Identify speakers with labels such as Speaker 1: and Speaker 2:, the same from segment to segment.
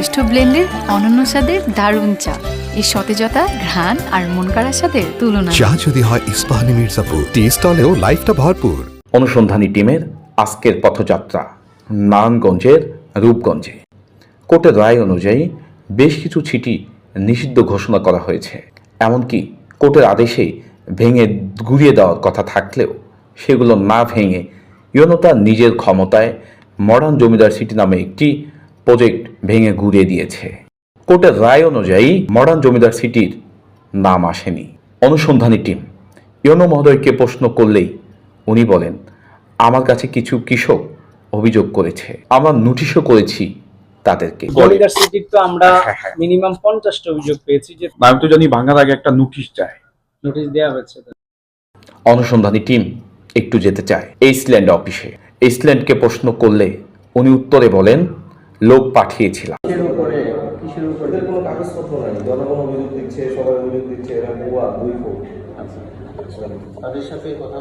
Speaker 1: শ্রেষ্ঠ ব্লেন্ডের অনন্য স্বাদের দারুণ চা। এই সতেজতা ঘ্রাণ আর মন কাড়া স্বাদের তুলনা।
Speaker 2: চা যদি হয় ইস্পাহানি মির্জাপুর টি স্টলেও লাইফটা ভরপুর।
Speaker 3: অনুসন্ধানী টিমের আজকের পথযাত্রা নারায়ণগঞ্জের রূপগঞ্জে। কোর্টের রায় অনুযায়ী বেশ কিছু চিঠি নিষিদ্ধ ঘোষণা করা হয়েছে। এমনকি কোর্টের আদেশে ভেঙে গুড়িয়ে দেওয়ার কথা থাকলেও সেগুলো না ভেঙে ইউনো তার নিজের ক্ষমতায় মডার্ন জমিদার সিটি নামে একটি প্রজেক্ট ভেঙে গুড়িয়ে দিয়েছে। কোর্টের রায় অনুযায়ী মডার্ন জমিদার সিটির নাম আসেনি। অনুসন্ধানী টিম ইয়নো মহোদয়কে প্রশ্ন করলেই উনি বলেন আমার কাছে কিছু কৃষক অভিযোগ করেছে। আমরা নোটিশও করেছি তাদেরকে।
Speaker 4: জমিদার সিটির তো আমরা
Speaker 3: হ্যাঁ, হ্যাঁ।
Speaker 4: মিনিমাম পঞ্চাশটা অভিযোগ পেয়েছি যে
Speaker 5: আমি তো জানি ভাঙার আগে একটা নোটিশ চায়
Speaker 4: নোটিশ দেওয়া হয়েছে।
Speaker 3: অনুসন্ধানী টিম একটু যেতে চায় এইসল্যান্ড অফিসে। এইসল্যান্ডকে প্রশ্ন করলে উনি উত্তরে বলেন লোক পাঠিয়েছিলাম।
Speaker 6: তাদের সাথে কথা?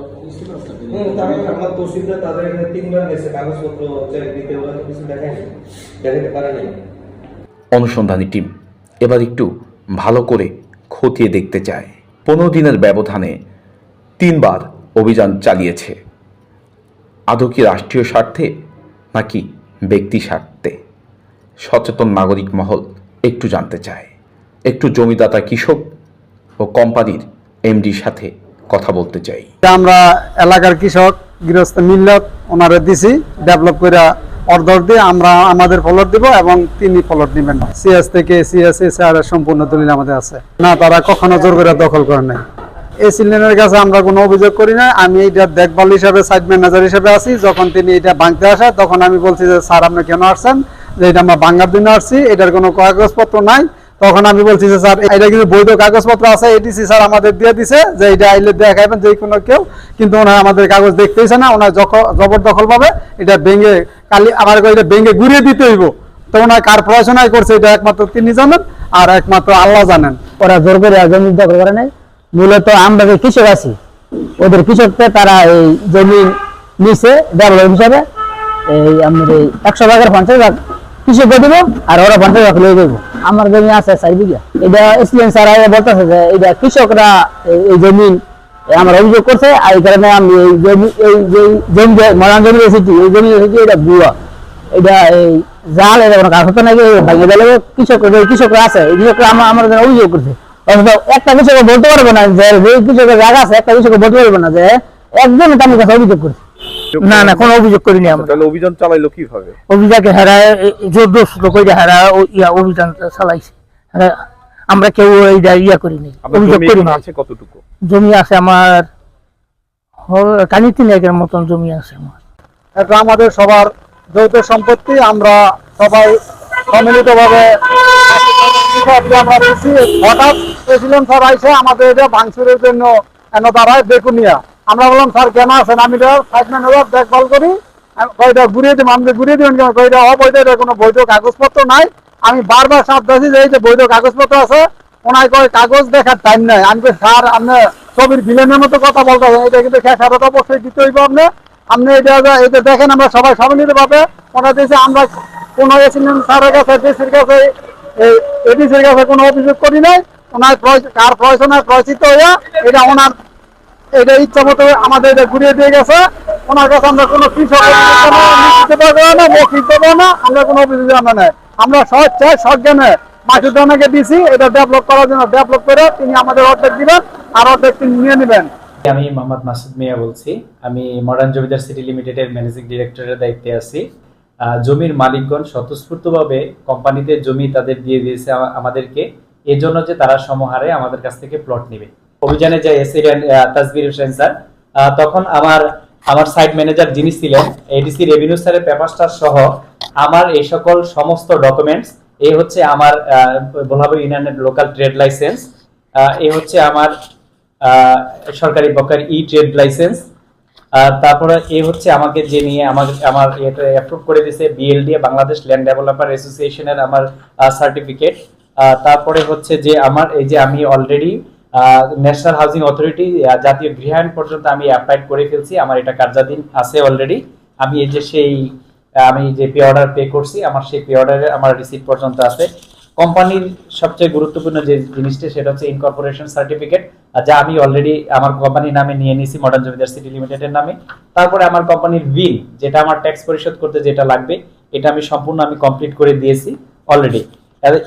Speaker 7: আমার তহসিলদার তাদের এখানে তিনবার গেছে কাগজপত্র চেক দিতে ওরা কিছু দেখায়নি দেখাতে পারেনি
Speaker 3: অনুসন্ধানী টিম এবার একটু ভালো করে খতিয়ে দেখতে চায়। পনেরো দিনের ব্যবধানে তিনবার অভিযান চালিয়েছে। আদৌ কি রাষ্ট্রীয় স্বার্থে নাকি ব্যক্তি স্বার্থে? সচেতন নাগরিক মহল একটু জানতে চায়। একটু জমিদাতা কৃষক ও কোম্পানির এমডির সাথে কথা বলতে চাই।
Speaker 8: আমরা এলাকার কৃষক গৃহস্থ মিল্লত ওনারে দিছি, ডেভেলপ করে অর্ডার দিয়ে আমরা আমাদের ফলট দিব এবং তিনি ফলট নেবেন সিএস থেকে সিএস, এসআর সম্পূর্ণ দলিল আমাদের আছে। না, তারা কখনো জোর করে দখল করে নাই। এই সিলিন্ডারের কাছে আমরা কোনো অভিযোগ করি না আমি এইটা দেখভাল হিসাবে, সাইড ম্যানেজার হিসাবে আছি। যখন তিনি এটা ভাঙতে আসে, তখন আমি বলছি যে, স্যার, আপনি কেন আসছেন? যে এটা আমরা ভাঙার জন্য আসছি, এটার কোনো কাগজপত্র নাই। তখন আমি বলছি যে, স্যার, এটা কিন্তু বৈধ কাগজপত্র আছে এটিসি স্যার আমাদের দিয়ে দিছে, যে এটা আইলে দেখাবেন যে কোনো কেউ। কিন্তু ওনার আমাদের কাগজ দেখতেইছে না, ওনার যখন জবরদখল পাবে এটা ভেঙে, কালি আমার এটা ভেঙে ঘুরিয়ে দিতে হইব। তো ওনার কার পড়াশোনায় করছে, এটা একমাত্র তিনি জানেন, আর একমাত্র আল্লাহ জানেন।
Speaker 9: ওরা জোর করে জমি দখল করে নেয় মূলত আমরা যে কৃষক আছি, ওদের কৃষককে তারা এই জমি নিচে ডেভেলপ হিসাবে। এই আমাদের একশো ভাগের পঞ্চাশ ভাগ কৃষককে দিব আর ওরা পঞ্চাশ ভাগ লিয়ে দেবো আমার জমি আছে চার বিঘা। এটা এক্সপিরিয়েন্স স্যার বলতেছে যে এটা কৃষকরা এই- জমি আমার অভিযোগ করছে আর এই কারণে আমি এই জমি এই যে জমি মরান জমি এসেছি এই জমি এসেছি এটা বুয়া এটা এই জাল এটা কোনো কাজ হতো নাকি ভাঙে দিলে কৃষক কৃষকরা আছে এই কৃষকরা আমার আমার জন্য অভিযোগ করছে। অথচ একটা কৃষক বলতে পারবে না যে কৃষকের জায়গা আছে একটা কৃষক বলতে পারবে না যে একজন আমার কাছে অভিযোগ করছে। না না কোনো অভিযোগ করিনি আমরা।
Speaker 5: তাহলে অভিযান চালাইলো কীভাবে?
Speaker 9: অভিযোগকে হারায় জোর দোষ কইরা হারা ইয়া অভিযান চালাইছে। আমরা কেউ এইটা ইয়া করিনি অভিযোগ করি
Speaker 5: আছে কতটুকু?
Speaker 9: জমি আছে আমার কানি তিন একের মতন জমি আছে আমার।
Speaker 8: এটা আমাদের সবার যৌথ সম্পত্তি আমরা সবাই সম্মিলিতভাবে আমরা দিচ্ছি হঠাৎ প্রেসিডেন্ট স্যার আইসে আমাদের এটা ভাঙচুরের জন্য এন দাঁড়ায় বেকুনিয়া। আমরা বললাম, স্যার, কেন আছেন? আমি দেখভাল করি। ঘুরিয়ে দিব? আমি ঘুরিয়ে দিবেন কেন? কয়টা অবৈধ এটা কোনো বৈধ কাগজপত্র নাই। আমি বারবার সাপ দিয়েছি যে, এই যে বৈধ কাগজপত্র আছে, ওনার কয় কাগজ দেখার টাইম নাই। আমি স্যার, আপনি ছবির ভিলেনের মতো কথা বলতে হবে এটা কিন্তু খেসারত অবশ্যই দিতে হইব আপনি। আপনি এটা এটা দেখেন, আমরা সবাই সম্মিলিত ভাবে। ওনার দেশে আমরা কোনো এসিডেন্ট স্যারের কাছে ডিসির কাছে এডিসির কাছে কোনো অভিযোগ করি নাই। ওনার কার প্রয়োজনে প্রয়োজিত হইয়া এটা ওনার এটা ইচ্ছা মতো আমাদের এটা ঘুরিয়ে দিয়ে গেছে। ওনার কাছে আমরা কোনো কৃষক না মৌখিক পাবো না, আমরা কোনো অভিযোগ আমরা নাই। আমরা সৎ চাই, সৎ জ্ঞানে মাসুদানাকে দিছি এটা ডেভেলপ করার জন্য ডেভেলপ করে তিনি আমাদের অর্ধেক দিবেন, আর অর্ধেক তিনি নিয়ে নেবেন।
Speaker 4: আমি মোহাম্মদ মাসুদ মিয়া বলছি। আমি মডার্ন জমিদার সিটি লিমিটেডের ম্যানেজিং ডিরেক্টরের দায়িত্বে আছি। জমির মালিকগণ স্বতঃস্ফূর্তভাবে কোম্পানিতে জমি তাদের দিয়ে দিয়েছে আমাদেরকে। এজন্য যে তারা সমহারে আমাদের কাছ থেকে প্লট নেবে। অভিযানে যে এসিডেন্ট তাজবির হোসেন স্যার তখন আমার আমার সাইট ম্যানেজার যিনি ছিলেন এডিসি রেভিনিউ স্যারের পেপারটা সহ আমার এই সকল সমস্ত ডকুমেন্টস এই হচ্ছে আমার ভোলাবো ইউনিয়নের লোকাল ট্রেড লাইসেন্স এই হচ্ছে আমার সরকারি পক্ষের ই ট্রেড লাইসেন্স তারপরে এ হচ্ছে আমাকে যে নিয়ে আমাকে আমার এটা অ্যাপ্রুভ করে দিয়েছে বিএলডি বাংলাদেশ ল্যান্ড ডেভেলপার অ্যাসোসিয়েশনের আমার সার্টিফিকেট তারপরে হচ্ছে যে আমার, এই যে আমি অলরেডি ন্যাশনাল হাউজিং অথরিটি জাতীয় গৃহায়ণ পর্যন্ত আমি অ্যাপ্লাইড করে ফেলছি। আমার এটা কার্যাধীন আছে অলরেডি আমি এই যে সেই আমি যে পে অর্ডার পে করছি, আমার সেই পে অর্ডারে আমার রিসিপ্ট পর্যন্ত আছে। কোম্পানির সবচেয়ে গুরুত্বপূর্ণ যে জিনিসটা, সেটা হচ্ছে ইনকর্পোরেশন সার্টিফিকেট যা আমি অলরেডি আমার কোম্পানির নামে নিয়ে নিয়েছি মডার্ন জমিদার সিটি লিমিটেডের নামে। তারপরে আমার কোম্পানির বিল যেটা আমার ট্যাক্স পরিশোধ করতে যেটা লাগবে, এটা আমি সম্পূর্ণ আমি কমপ্লিট করে দিয়েছি অলরেডি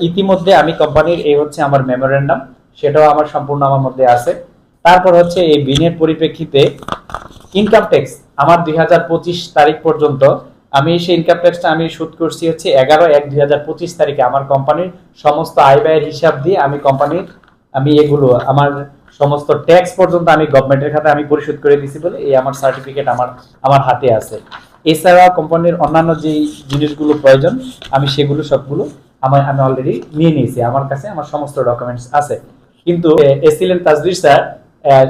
Speaker 4: ইতিমধ্যে আমি কোম্পানির এই হচ্ছে আমার মেমোরেন্ডাম সেটাও আমার সম্পূর্ণ আমার মধ্যে আছে। তারপর হচ্ছে এই বিনের পরিপ্রেক্ষিতে ইনকাম ট্যাক্স আমার দুই হাজার পঁচিশ তারিখ পর্যন্ত আমি সেই ইনকাম ট্যাক্সটা আমি শুট করছি হচ্ছে এগারো এক দুই তারিখে আমার কোম্পানির সমস্ত আয় ব্যয়ের হিসাব দিয়ে আমি কোম্পানির আমি এগুলো, আমার সমস্ত ট্যাক্স পর্যন্ত আমি গভর্নমেন্টের খাতে আমি পরিশোধ করে দিছি বলে এই আমার সার্টিফিকেট আমার আমার হাতে আছে। এছাড়া কোম্পানির অন্যান্য যে জিনিসগুলো প্রয়োজন, আমি সেগুলো সবগুলো আমার, আমি অলরেডি নিয়ে নিয়েছি। আমার কাছে আমার সমস্ত ডকুমেন্টস আছে। কিন্তু এসিলেন তাজবির স্যার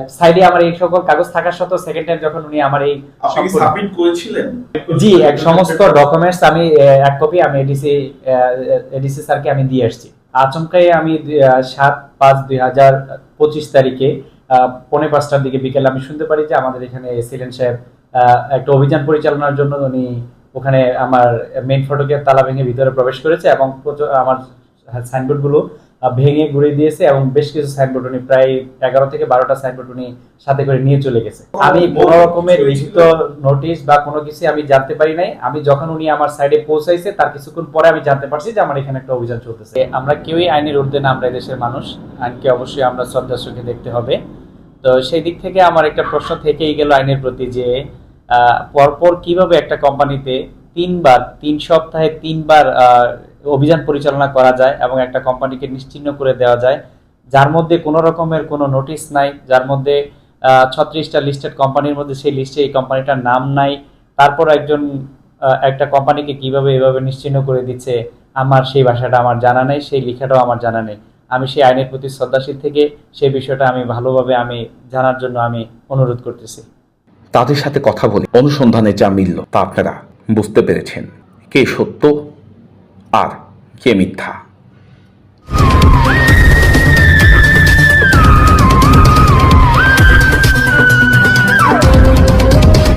Speaker 4: সাইডে আমার এই সকল কাগজ থাকার সত্ত্বেও সেকেন্ড টাইম যখন উনি আমার এই সম্পূর্ণ-
Speaker 5: করেছিলেন?
Speaker 4: জি এক সমস্ত ডকুমেন্টস আমি এক কপি আমি এডিসি এডিসি স্যারকে আমি দিয়ে আসছি। আচমকাই আমি সাত পাঁচ দুই হাজার পঁচিশ তারিখে পৌনে পাঁচটার দিকে বিকেলে আমি শুনতে পারি যে আমাদের এখানে সিলেন সাহেব একটা অভিযান পরিচালনার জন্য উনি ওখানে আমার মেইন ফটকের তালা ভেঙে ভিতরে প্রবেশ করেছে এবং আমার সাইনবোর্ডগুলো ভেঙে ঘুরে দিয়েছে এবং বেশ কিছু সাইনবোর্ড উনি প্রায় এগারো থেকে বারোটা সাইনবোর্ড উনি সাথে করে নিয়ে চলে গেছে আমি কোনো রকমের লিখিত নোটিশ বা কোনো কিছু আমি জানতে পারি নাই আমি যখন উনি আমার সাইডে পৌঁছাইছে তার কিছুক্ষণ পরে আমি জানতে পারছি যে আমার এখানে একটা অভিযান চলতেছে আমরা কেউই আইনের ঊর্ধ্বে না আমরা দেশের মানুষ আইনকে অবশ্যই আমরা শ্রদ্ধার চোখে দেখতে হবে তো সেই দিক থেকে আমার একটা প্রশ্ন থেকেই গেল আইনের প্রতি যে আহ, পরপর কীভাবে একটা কোম্পানিতে তিনবার তিন সপ্তাহে তিনবার অভিযান পরিচালনা করা যায় এবং একটা কোম্পানিকে নিশ্চিহ্ন করে দেওয়া যায়, যার মধ্যে কোনো রকমের কোনো নোটিশ নাই, যার মধ্যে ছত্রিশটা লিস্টেড কোম্পানির মধ্যে সেই লিস্টে এই কোম্পানিটার নাম নাই, তারপর একজন একটা কোম্পানিকে কীভাবে এভাবে নিশ্চিহ্ন করে দিচ্ছে, আমার সেই ভাষাটা আমার জানা নেই, সেই লেখাটাও আমার জানা নেই। আমি সেই আইনের প্রতি শ্রদ্ধাশীল থেকে সেই বিষয়টা আমি ভালোভাবে আমি জানার জন্য আমি অনুরোধ করতেছি।
Speaker 3: তাদের সাথে কথা বলে অনুসন্ধানে যা মিলল তা আপনারা বুঝতে পেরেছেন। কে সত্য আর কে মিথ্যা